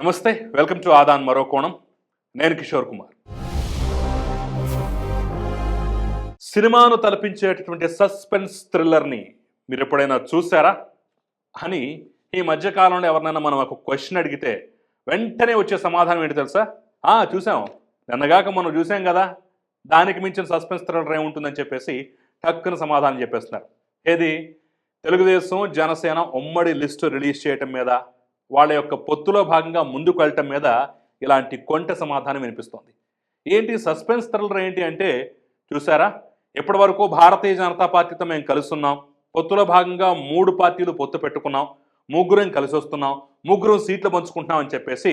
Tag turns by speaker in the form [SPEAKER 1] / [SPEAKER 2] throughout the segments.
[SPEAKER 1] నమస్తే welcome to Aadan మరో కోణం. నేను కిషోర్ కుమార్. సినిమాను తలపించేటటువంటి సస్పెన్స్ థ్రిల్లర్ని మీరు ఎప్పుడైనా చూసారా అని ఈ మధ్యకాలంలో ఎవరినైనా మనం ఒక క్వశ్చన్ అడిగితే వెంటనే వచ్చే సమాధానం ఏంటి తెలుసా? ఆ చూసాం నిన్నగాక మనం చూసాం కదా. దానికి మించిన సస్పెన్స్ థ్రిల్లర్ ఏముంటుందని చెప్పేసి టక్కున సమాధానం చెప్పేస్తున్నారు. ఏది? తెలుగుదేశం జనసేన ఉమ్మడి లిస్టు రిలీజ్ చేయటం మీద వాళ్ళ యొక్క పొత్తులో భాగంగా ముందుకు వెళ్ళటం మీద ఇలాంటి కొంటె సమాధానం వినిపిస్తోంది. ఏంటి సస్పెన్స్ థ్రిల్లర్ ఏంటి అంటే చూసారా ఇప్పటి వరకు భారతీయ జనతా పార్టీతో మేము కలుస్తున్నాం పొత్తులో భాగంగా మూడు పార్టీలు పొత్తు పెట్టుకున్నాం ముగ్గురం కలిసి వస్తున్నాం ముగ్గురం సీట్లు పంచుకుంటున్నాం అని చెప్పేసి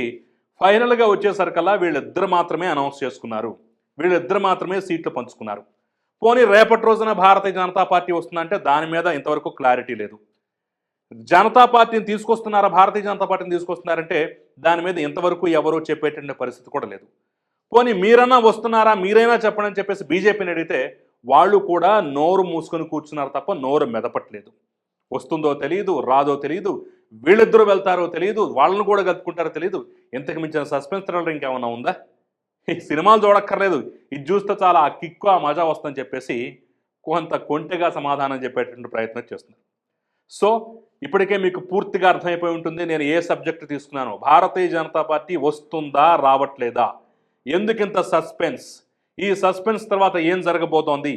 [SPEAKER 1] ఫైనల్గా వచ్చేసరికల్లా వీళ్ళిద్దరు మాత్రమే అనౌన్స్ చేసుకున్నారు. వీళ్ళిద్దరు మాత్రమే సీట్లు పంచుకున్నారు. పోనీ రేపటి రోజున భారతీయ జనతా పార్టీ వస్తుందంటే దాని మీద ఇంతవరకు క్లారిటీ లేదు. జనతా పార్టీని తీసుకొస్తున్నారా భారతీయ జనతా పార్టీని తీసుకొస్తున్నారంటే దాని మీద ఇంతవరకు ఎవరూ చెప్పేటువంటి పరిస్థితి కూడా లేదు. పోనీ మీరన్నా వస్తున్నారా మీరైనా చెప్పండి అని చెప్పేసి బీజేపీని అడిగితే వాళ్ళు కూడా నోరు మూసుకొని కూర్చున్నారు తప్ప నోరు మెదపట్లేదు. వస్తుందో తెలియదు రాదో తెలియదు వీళ్ళిద్దరూ వెళ్తారో తెలియదు వాళ్ళని కూడా కలుపుకుంటారో తెలియదు ఇంతకు మించిన సస్పెన్స్ థ్రిల్లర్ ఇంకేమన్నా ఉందా? ఈ సినిమాలు చూడక్కర్లేదు. ఇది చూస్తే చాలా ఆ కిక్కు ఆ మజా వస్తుందని చెప్పేసి కొంత కొంటెగా సమాధానం చెప్పేటువంటి ప్రయత్నం చేస్తున్నారు. సో ఇప్పటికే మీకు పూర్తిగా అర్థమైపోయి ఉంటుంది నేను ఏ సబ్జెక్ట్ తీసుకున్నాను. భారతీయ జనతా పార్టీ వస్తుందా రావట్లేదా? ఎందుకింత సస్పెన్స్? ఈ సస్పెన్స్ తర్వాత ఏం జరగబోతోంది?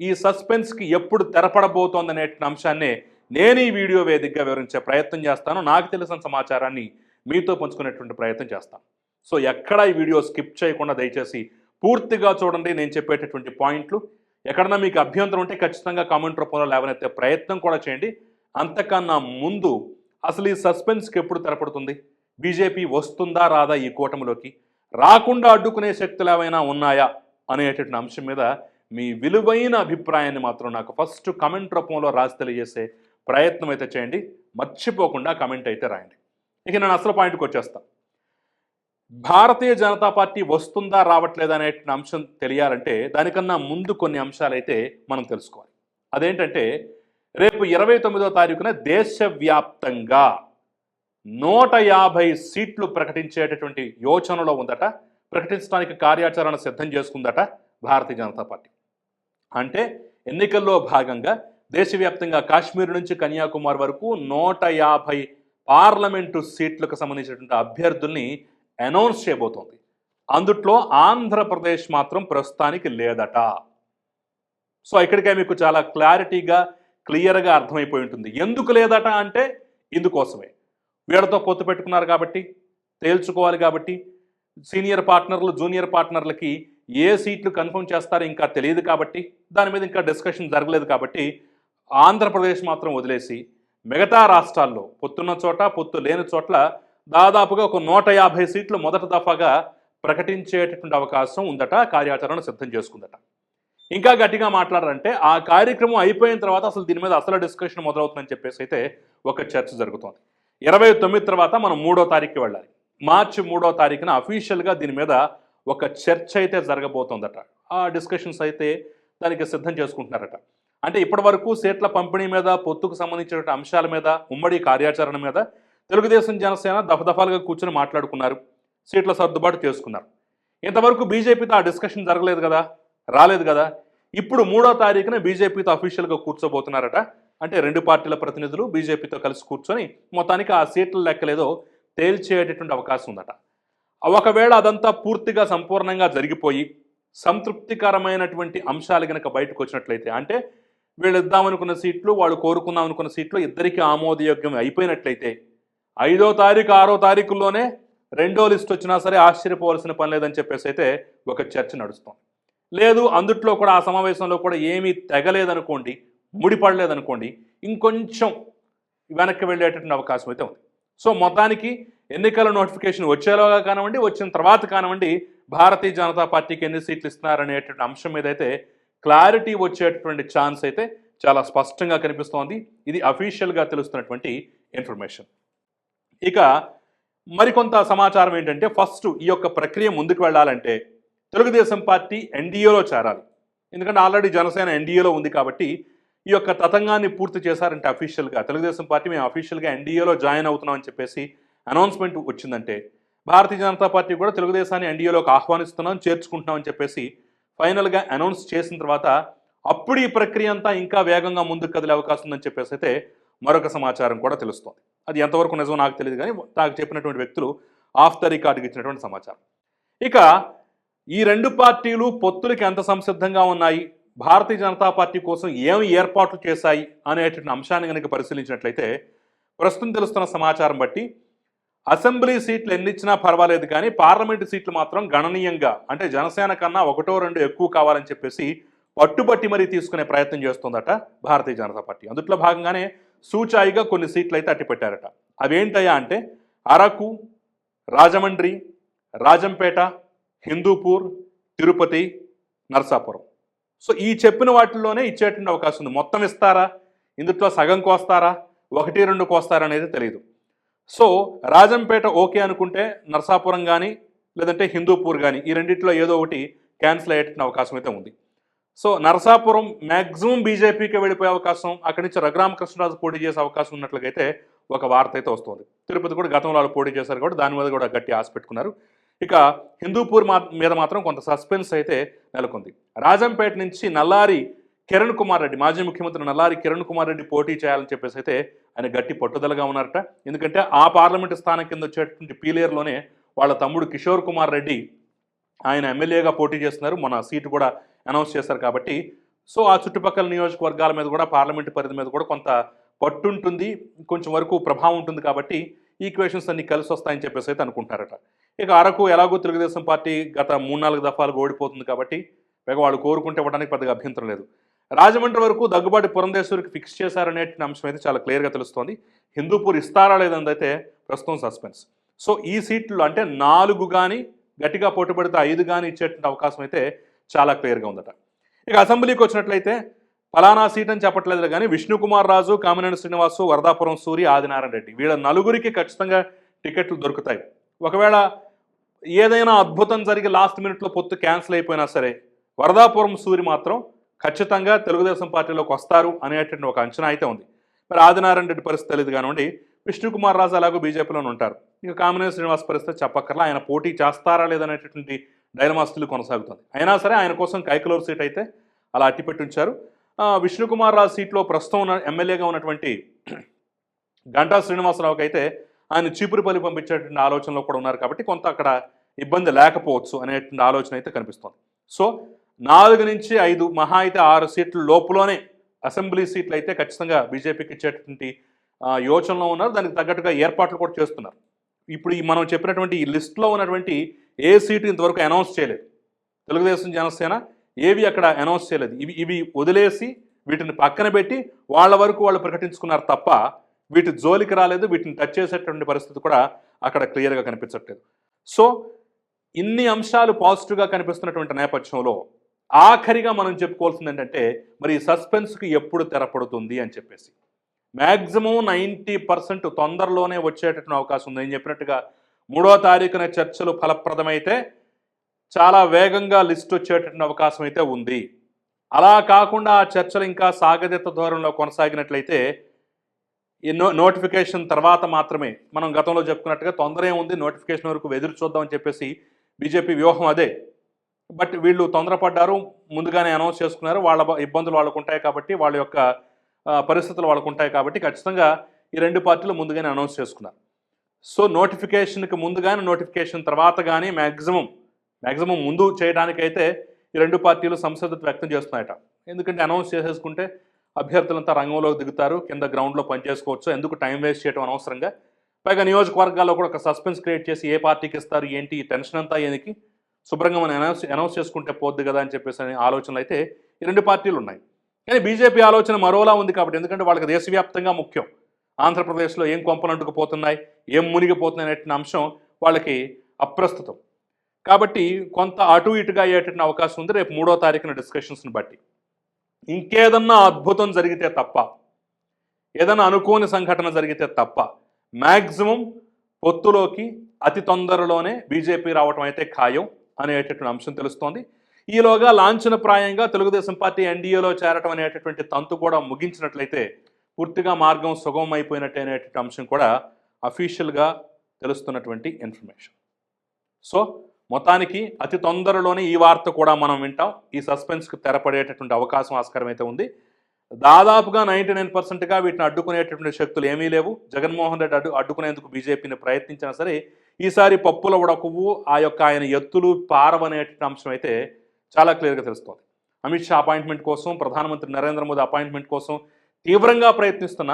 [SPEAKER 1] ఈ సస్పెన్స్కి ఎప్పుడు తెరపడబోతోంది అనే అంశాన్నే నేను ఈ వీడియో వేదికగా వివరించే ప్రయత్నం చేస్తాను. నాకు తెలిసిన సమాచారాన్ని మీతో పంచుకునేటువంటి ప్రయత్నం చేస్తాను. సో ఎక్కడ ఈ వీడియో స్కిప్ చేయకుండా దయచేసి పూర్తిగా చూడండి. నేను చెప్పేటటువంటి పాయింట్లు. ఎక్కడన్నా మీకు అభ్యంతరం ఉంటే ఖచ్చితంగా కామెంట్ రూపంలో లేవనెత్తే ప్రయత్నం కూడా చేయండి. అంతకన్నా ముందు అసలు ఈ సస్పెన్స్కి ఎప్పుడు తెరపడుతుంది? బీజేపీ వస్తుందా రాదా ఈ కూటమిలోకి? రాకుండా అడ్డుకునే శక్తులు ఏమైనా ఉన్నాయా? అనేటటువంటి అంశం మీద మీ విలువైన అభిప్రాయాన్ని మాత్రం నాకు ఫస్ట్ కమెంట్ రూపంలో రాసి తెలియజేసే ప్రయత్నం అయితే చేయండి. మర్చిపోకుండా కమెంట్ అయితే రాయండి. ఇక నేను అసలు పాయింట్కి వచ్చేస్తాను భారతీయ జనతా పార్టీ వస్తుందా రావట్లేదా అనే అంశం తెలియాలంటే దానికన్నా ముందు కొన్ని అంశాలైతే మనం తెలుసుకోవాలి. అదేంటంటే రేపు ఇరవై తొమ్మిదో తారీఖున దేశవ్యాప్తంగా నూట యాభై సీట్లు ప్రకటించేటటువంటి యోచనలో ఉందట ప్రకటించడానికి కార్యాచరణ సిద్ధం చేసుకుందట భారతీయ జనతా పార్టీ. అంటే ఎన్నికల్లో భాగంగా దేశవ్యాప్తంగా కాశ్మీర్ నుంచి కన్యాకుమారి వరకు నూట యాభై పార్లమెంటు సీట్లకు సంబంధించినటువంటి అభ్యర్థుల్ని అనౌన్స్ చేయబోతోంది. అందుట్లో ఆంధ్రప్రదేశ్ మాత్రం ప్రస్తుతానికి లేదట. సో ఇక్కడికే మీకు చాలా క్లారిటీగా క్లియర్గా అర్థమైపోయి ఉంటుంది. ఎందుకు లేదట అంటే ఇందుకోసమే. వీళ్ళతో పొత్తు పెట్టుకున్నారు కాబట్టి తేల్చుకోవాలి కాబట్టి సీనియర్ పార్ట్నర్లు జూనియర్ పార్ట్నర్లకి ఏ సీట్లు కన్ఫర్మ్ చేస్తారో ఇంకా తెలియదు కాబట్టి దాని మీద ఇంకా డిస్కషన్ జరగలేదు కాబట్టి ఆంధ్రప్రదేశ్ మాత్రం వదిలేసి మిగతా రాష్ట్రాల్లో పొత్తున్న చోట పొత్తు లేని చోట్ల దాదాపుగా ఒక నూట యాభై సీట్లు మొదటి దఫాగా ప్రకటించేటటువంటి అవకాశం ఉందట కార్యాచరణ సిద్ధం చేసుకుందట. ఇంకా గట్టిగా మాట్లాడారంటే ఆ కార్యక్రమం అయిపోయిన తర్వాత అసలు దీని మీద అసలు డిస్కషన్ మొదలవుతుందని చెప్పేసి అయితే ఒక చర్చ జరుగుతోంది. ఇరవై తొమ్మిది తర్వాత మనం మూడో తారీఖుకి వెళ్ళాలి. మార్చి మూడో తారీఖున అఫీషియల్గా దీని మీద ఒక చర్చ అయితే జరగబోతోందట. ఆ డిస్కషన్స్ అయితే దానికి సిద్ధం చేసుకుంటున్నారట. అంటే ఇప్పటి వరకు సీట్ల పంపిణీ మీద పొత్తుకు సంబంధించిన అంశాల మీద ఉమ్మడి కార్యాచరణ మీద తెలుగుదేశం జనసేన దఫదఫాలుగా కూర్చొని మాట్లాడుకున్నారు. సీట్ల సర్దుబాటు చేసుకున్నారు. ఇంతవరకు బీజేపీతో ఆ డిస్కషన్ జరగలేదు కదా? రాలేదు కదా. ఇప్పుడు మూడో తారీఖున బీజేపీతో అఫీషియల్గా కూర్చోబోతున్నారట. అంటే రెండు పార్టీల ప్రతినిధులు బీజేపీతో కలిసి కూర్చొని మొత్తానికి ఆ సీట్ల లెక్కలేదో తేల్చేటటువంటి అవకాశం ఉందట. ఒకవేళ అదంతా పూర్తిగా సంపూర్ణంగా జరిగిపోయి సంతృప్తికరమైనటువంటి అంశాలు కనుక బయటకు వచ్చినట్లయితే అంటే వీళ్ళు ఇద్దామనుకున్న సీట్లు వాళ్ళు కోరుకుందాం అనుకున్న సీట్లు ఇద్దరికి ఆమోదయోగ్యం అయిపోయినట్లయితే ఐదో తారీఖు ఆరో తారీఖుల్లోనే రెండో లిస్ట్ వచ్చినా సరే ఆశ్చర్యపోవాల్సిన పని లేదని చెప్పేసి అయితే ఒక చర్చ నడుస్తుంది. లేదు అందుట్లో కూడా ఆ సమావేశంలో కూడా ఏమీ తెగలేదనుకోండి ముడిపడలేదనుకోండి ఇంకొంచెం వెనక్కి వెళ్ళేటటువంటి అవకాశం అయితే ఉంది. సో మొత్తానికి ఎన్నికల నోటిఫికేషన్ వచ్చేలోగా కానివ్వండి వచ్చిన తర్వాత కానివ్వండి భారతీయ జనతా పార్టీకి ఎన్ని సీట్లు ఇస్తున్నారనేటువంటి అంశం మీద అయితే క్లారిటీ వచ్చేటటువంటి ఛాన్స్ అయితే చాలా స్పష్టంగా కనిపిస్తోంది. ఇది అఫీషియల్గా తెలుస్తున్నటువంటి ఇన్ఫర్మేషన్. ఇక మరికొంత సమాచారం ఏంటంటే ఫస్ట్ ఈ యొక్క ప్రక్రియ ముందుకు వెళ్ళాలంటే తెలుగుదేశం పార్టీ ఎన్డీఏలో చేరాలి. ఎందుకంటే ఆల్రెడీ జనసేన ఎన్డీఏలో ఉంది కాబట్టి ఈ యొక్క తతంగాన్ని పూర్తి చేశారంటే అఫీషియల్గా తెలుగుదేశం పార్టీ మేము అఫీషియల్గా ఎన్డీఏలో జాయిన్ అవుతున్నామని చెప్పేసి అనౌన్స్మెంట్ వచ్చిందంటే భారతీయ జనతా పార్టీ కూడా తెలుగుదేశాన్ని ఎన్డీఏలోకి ఆహ్వానిస్తున్నాం చేర్చుకుంటున్నామని చెప్పేసి ఫైనల్గా అనౌన్స్ చేసిన తర్వాత అప్పుడు ఈ ప్రక్రియ అంతా ఇంకా వేగంగా ముందుకు కదిలే అవకాశం ఉందని చెప్పేసి అయితే మరొక సమాచారం కూడా తెలుస్తోంది. అది ఎంతవరకు నిజమో నాకు తెలియదు కానీ నాకు చెప్పినటువంటి వ్యక్తులు ఆఫ్ ద రికార్డుకి ఇచ్చినటువంటి సమాచారం. ఇక ఈ రెండు పార్టీలు పొత్తులకి ఎంత సంసిద్ధంగా ఉన్నాయి? భారతీయ జనతా పార్టీ కోసం ఏమి ఏర్పాట్లు చేశాయి? అనేటువంటి అంశాన్ని కనుక పరిశీలించినట్లయితే ప్రస్తుతం తెలుస్తున్న సమాచారం బట్టి అసెంబ్లీ సీట్లు ఎన్నిచ్చినా పర్వాలేదు కానీ పార్లమెంటు సీట్లు మాత్రం గణనీయంగా అంటే జనసేన కన్నా ఒకటో రెండు ఎక్కువ కావాలని చెప్పేసి పట్టుబట్టి మరీ తీసుకునే ప్రయత్నం చేస్తుందట భారతీయ జనతా పార్టీ. అందుట్లో భాగంగానే సూచాయిగా కొన్ని సీట్లు అయితే అట్టిపెట్టారట. అవేంటయ్యా అంటే అరకు రాజమండ్రి రాజంపేట హిందూపూర్ తిరుపతి నర్సాపురం. సో ఈ చెప్పిన వాటిల్లోనే ఇచ్చేటువంటి అవకాశం ఉంది. మొత్తం ఇస్తారా? ఇందుట్లో సగం కోస్తారా? ఒకటి రెండు కోస్తారా అనేది తెలియదు సో రాజంపేట ఓకే అనుకుంటే నర్సాపురం కానీ లేదంటే హిందూపూర్ కానీ ఈ రెండిట్లో ఏదో ఒకటి క్యాన్సిల్ అయ్యేటువంటి అవకాశం అయితే ఉంది. సో నరసాపురం మ్యాక్సిమం బీజేపీకి వెళ్ళిపోయే అవకాశం అక్కడి నుంచి రఘురామకృష్ణరాజు పోటీ చేసే అవకాశం ఉన్నట్లయితే ఒక వార్త అయితే వస్తుంది. తిరుపతి కూడా గతంలో వాళ్ళు పోటీ చేశారు కూడా దాని మీద కూడా గట్టి ఆశ పెట్టుకున్నారు. ఇక హిందూపూర్ మా మీద మాత్రం కొంత సస్పెన్స్ అయితే నెలకొంది. రాజంపేట నుంచి నల్లారి కిరణ్ కుమార్ రెడ్డి మాజీ ముఖ్యమంత్రి నల్లారి కిరణ్ కుమార్ రెడ్డి పోటీ చేయాలని చెప్పేసి అయితే ఆయన గట్టి పట్టుదలగా ఉన్నారట. ఎందుకంటే ఆ పార్లమెంటు స్థానం కింద వచ్చేటువంటి పీలేరులోనే వాళ్ళ తమ్ముడు కిషోర్ కుమార్ రెడ్డి ఆయన ఎమ్మెల్యేగా పోటీ చేస్తున్నారు. మన సీటు కూడా అనౌన్స్ చేశారు కాబట్టి. సో ఆ చుట్టుపక్కల నియోజకవర్గాల మీద కూడా పార్లమెంటు పరిధి మీద కూడా కొంత పట్టుంటుంది. కొంచెం వరకు ప్రభావం ఉంటుంది కాబట్టి ఈక్వేషన్స్ అన్ని కలిసి వస్తాయని చెప్పేసి అయితే అనుకుంటారట. ఇక అరకు ఎలాగో తెలుగుదేశం పార్టీ గత మూడు నాలుగు దఫాలుగా ఓడిపోతుంది కాబట్టి పైగా వాళ్ళు కోరుకుంటే ఇవ్వడానికి పెద్దగా అభ్యంతరం లేదు. రాజమండ్రి వరకు దగ్గుబాటి పురంధేశ్వరికి ఫిక్స్ చేశారనే అంశం అయితే చాలా క్లియర్గా తెలుస్తోంది. హిందూపూర్ ఇస్తారా లేదన్నదైతే ప్రస్తుతం సస్పెన్స్. సో ఈ సీట్లు అంటే నాలుగు కానీ గట్టిగా పోటీపడితే ఐదు కానీ ఇచ్చేటువంటి అవకాశం అయితే చాలా క్లియర్గా ఉందట. ఇక అసెంబ్లీకి వచ్చినట్లయితే ఫలానా సీట్ అని చెప్పట్లేదు కానీ విష్ణుకుమార్ రాజు కామినేని శ్రీనివాసు వరదాపురం సూరి ఆదినారాయణ రెడ్డి వీళ్ళ నలుగురికి ఖచ్చితంగా టికెట్లు దొరుకుతాయి. ఒకవేళ ఏదైనా అద్భుతం జరిగి లాస్ట్ మినిట్లో పొత్తు క్యాన్సిల్ అయిపోయినా సరే వరదాపురం సూరి మాత్రం ఖచ్చితంగా తెలుగుదేశం పార్టీలోకి వస్తారు అనేటువంటి ఒక అంచనా అయితే ఉంది. మరి ఆదినారాయణ రెడ్డి పరిస్థితి తెలియదు కానివ్వండి విష్ణుకుమార్ రాజు అలాగూ బీజేపీలోనే ఉంటారు. ఇక కామినేని శ్రీనివాస్ పరిస్థితి చెప్పక్కర్లా ఆయన పోటీ చేస్తారా లేదనేటటువంటి డైలమా స్టిల్ కొనసాగుతుంది. అయినా సరే ఆయన కోసం కైకలూరు సీట్ అయితే అలా అట్టిపెట్టి ఉంచారు. విష్ణుకుమార్ రాజు సీట్లో ప్రస్తుతం ఉన్న ఎమ్మెల్యేగా ఉన్నటువంటి గంటా శ్రీనివాసరావుకి అయితే ఆయన చీపురుపల్లి పంపించేటువంటి ఆలోచనలో కూడా ఉన్నారు కాబట్టి కొంత అక్కడ ఇబ్బంది లేకపోవచ్చు అనేటువంటి ఆలోచన అయితే కనిపిస్తుంది. సో నాలుగు నుంచి ఐదు మహా అయితే ఆరు సీట్ల లోపులోనే అసెంబ్లీ సీట్లు అయితే ఖచ్చితంగా బీజేపీకి ఇచ్చేటువంటి యోచనలో ఉన్నారు. దానికి తగ్గట్టుగా ఏర్పాట్లు కూడా చేస్తున్నారు. ఇప్పుడు ఈ మనం చెప్పినటువంటి ఈ లిస్ట్లో ఉన్నటువంటి ఏ సీటు ఇంతవరకు అనౌన్స్ చేయలేదు. తెలుగుదేశం జనసేన ఏవి అక్కడ అనౌన్స్ చేయలేదు. ఇవి ఇవి వదిలేసి వీటిని పక్కన పెట్టి వాళ్ళ వరకు వాళ్ళు ప్రకటించుకున్నారు తప్ప వీటి జోలికి రాలేదు వీటిని టచ్ చేసేటువంటి పరిస్థితి కూడా అక్కడ క్లియర్గా కనిపించట్లేదు. సో ఇన్ని అంశాలు పాజిటివ్గా కనిపిస్తున్నటువంటి నేపథ్యంలో ఆఖరిగా మనం చెప్పుకోవాల్సింది ఏంటంటే మరి సస్పెన్స్కి ఎప్పుడు తెరపడుతుంది అని చెప్పేసి. మ్యాక్సిమం నైంటీ పర్సెంట్ తొందరలోనే వచ్చేటటువంటి అవకాశం ఉంది. నేను చెప్పినట్టుగా మూడో తారీఖున చర్చలు ఫలప్రదమైతే చాలా వేగంగా లిస్ట్ వచ్చేటటువంటి అవకాశం అయితే ఉంది. అలా కాకుండా ఆ చర్చలు ఇంకా సాగదీత ధోరణిలో కొనసాగినట్లయితే ఈ నో నోటిఫికేషన్ తర్వాత మాత్రమే మనం గతంలో చెప్పుకున్నట్టుగా తొందర ఏముంది నోటిఫికేషన్ వరకు ఎదురు చూద్దామని చెప్పేసి బీజేపీ వ్యూహం అదే. బట్ వీళ్ళు తొందరపడ్డారు ముందుగానే అనౌన్స్ చేసుకున్నారు వాళ్ళ ఇబ్బందులు వాళ్ళకు ఉంటాయి కాబట్టి వాళ్ళ యొక్క పరిస్థితులు వాళ్ళకు ఉంటాయి కాబట్టి ఖచ్చితంగా ఈ రెండు పార్టీలు ముందుగానే అనౌన్స్ చేసుకున్నారు. సో నోటిఫికేషన్కి ముందు కానీ నోటిఫికేషన్ తర్వాత కానీ మ్యాక్సిమం మ్యాక్సిమం ముందు చేయడానికైతే ఈ రెండు పార్టీలు సంసిద్ధత వ్యక్తం చేస్తున్నాయట. ఎందుకంటే అనౌన్స్ చేసేసుకుంటే అభ్యర్థులంతా రంగంలోకి దిగుతారు కింద గ్రౌండ్లో పనిచేసుకోవచ్చు. ఎందుకు టైం వేస్ట్ చేయడం అనవసరంగా? పైగా నియోజకవర్గాల్లో కూడా ఒక సస్పెన్స్ క్రియేట్ చేసి ఏ పార్టీకి ఇస్తారు ఏంటి ఈ టెన్షన్ అంతా ఏనికి శుభ్రంగా మనం అనౌన్స్ అనౌన్స్ చేసుకుంటే పోద్ది కదా అని చెప్పేసి ఆలోచనలు అయితే ఈ రెండు పార్టీలు ఉన్నాయి. కానీ బీజేపీ ఆలోచన మరోలా ఉంది కాబట్టి ఎందుకంటే వాళ్ళకి దేశవ్యాప్తంగా ముఖ్యం. ఆంధ్రప్రదేశ్లో ఏం కొంపలంటుకుపోతున్నాయి ఏం మునిగిపోతున్నాయి అనేటువంటి అంశం వాళ్ళకి అప్రస్తుతం. కాబట్టి కొంత అటు ఇటుగా అయ్యేటటువంటి అవకాశం ఉంది. రేపు మూడో తారీఖున డిస్కషన్స్ని బట్టి. ఇంకేదన్నా అద్భుతం జరిగితే తప్ప ఏదైనా అనుకోని సంఘటన జరిగితే తప్ప మ్యాక్సిమం పొత్తులోకి అతి తొందరలోనే బీజేపీ రావటం అయితే ఖాయం అనేటటువంటి అంశం తెలుస్తోంది. ఈలోగా లాంఛనప్రాయంగా తెలుగుదేశం పార్టీ ఎన్డీఏలో చేరటం అనేటటువంటి తంతు కూడా ముగించినట్లయితే పూర్తిగా మార్గం సుగమమైపోయినట్టు అయిపోయినట్టే అనేటువంటి అంశం కూడా అఫీషియల్గా తెలుస్తున్నటువంటి ఇన్ఫర్మేషన్ సో మొత్తానికి అతి తొందరలోనే ఈ వార్త కూడా మనం వింటాం. ఈ సస్పెన్స్కి తెరపడేటటువంటి అవకాశం ఆస్కారం అయితే ఉంది. దాదాపుగా నైంటీ నైన్ పర్సెంట్గా వీటిని అడ్డుకునేటటువంటి శక్తులు ఏమీ లేవు. జగన్మోహన్ రెడ్డి అడ్డు అడ్డుకునేందుకు బీజేపీని ప్రయత్నించినా సరే ఈసారి పప్పుల ఉడకవు ఆ యొక్క ఆయన ఎత్తులు పారవనేటువంటి అంశం అయితే చాలా క్లియర్గా తెలుస్తోంది. అమిత్ షా అపాయింట్మెంట్ కోసం ప్రధానమంత్రి నరేంద్ర మోదీ అపాయింట్మెంట్ కోసం తీవ్రంగా ప్రయత్నిస్తున్న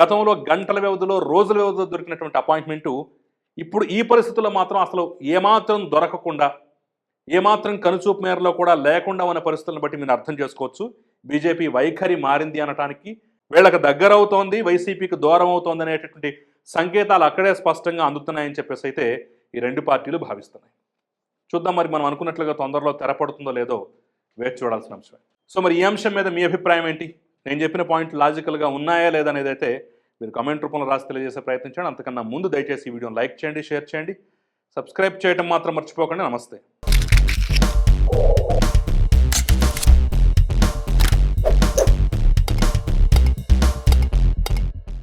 [SPEAKER 1] గతంలో గంటల వ్యవధిలో రోజుల వ్యవధిలో దొరికినటువంటి అపాయింట్మెంటు ఇప్పుడు ఈ పరిస్థితుల్లో మాత్రం అసలు ఏమాత్రం దొరకకుండా ఏమాత్రం కనుచూపు మేరలో కూడా లేకుండా ఉన్న పరిస్థితులను బట్టి మీరు అర్థం చేసుకోవచ్చు. బీజేపీ వైఖరి మారింది అనటానికి వీళ్ళకి దగ్గర అవుతోంది వైసీపీకి దూరం అవుతోంది అనేటటువంటి సంకేతాలు అక్కడే స్పష్టంగా అందుతున్నాయని చెప్పేసి అయితే ఈ రెండు పార్టీలు భావిస్తున్నాయి. చూద్దాం మరి మనం అనుకున్నట్లుగా తొందరలో తెరపడుతుందో లేదో వేచి చూడాల్సిన అంశమే. సో మరి ఈ అంశం మీద మీ అభిప్రాయం ఏంటి? నేను చెప్పిన పాయింట్ లాజికల్గా ఉన్నాయా లేదా అనేది అయితే మీరు కమెంట్ రూపంలో రాసి తెలియజేసే ప్రయత్నించండి. అంతకన్నా ముందు దయచేసి ఈ వీడియోని లైక్ చేయండి షేర్ చేయండి. సబ్స్క్రైబ్ చేయడం మాత్రం మర్చిపోకండి. నమస్తే.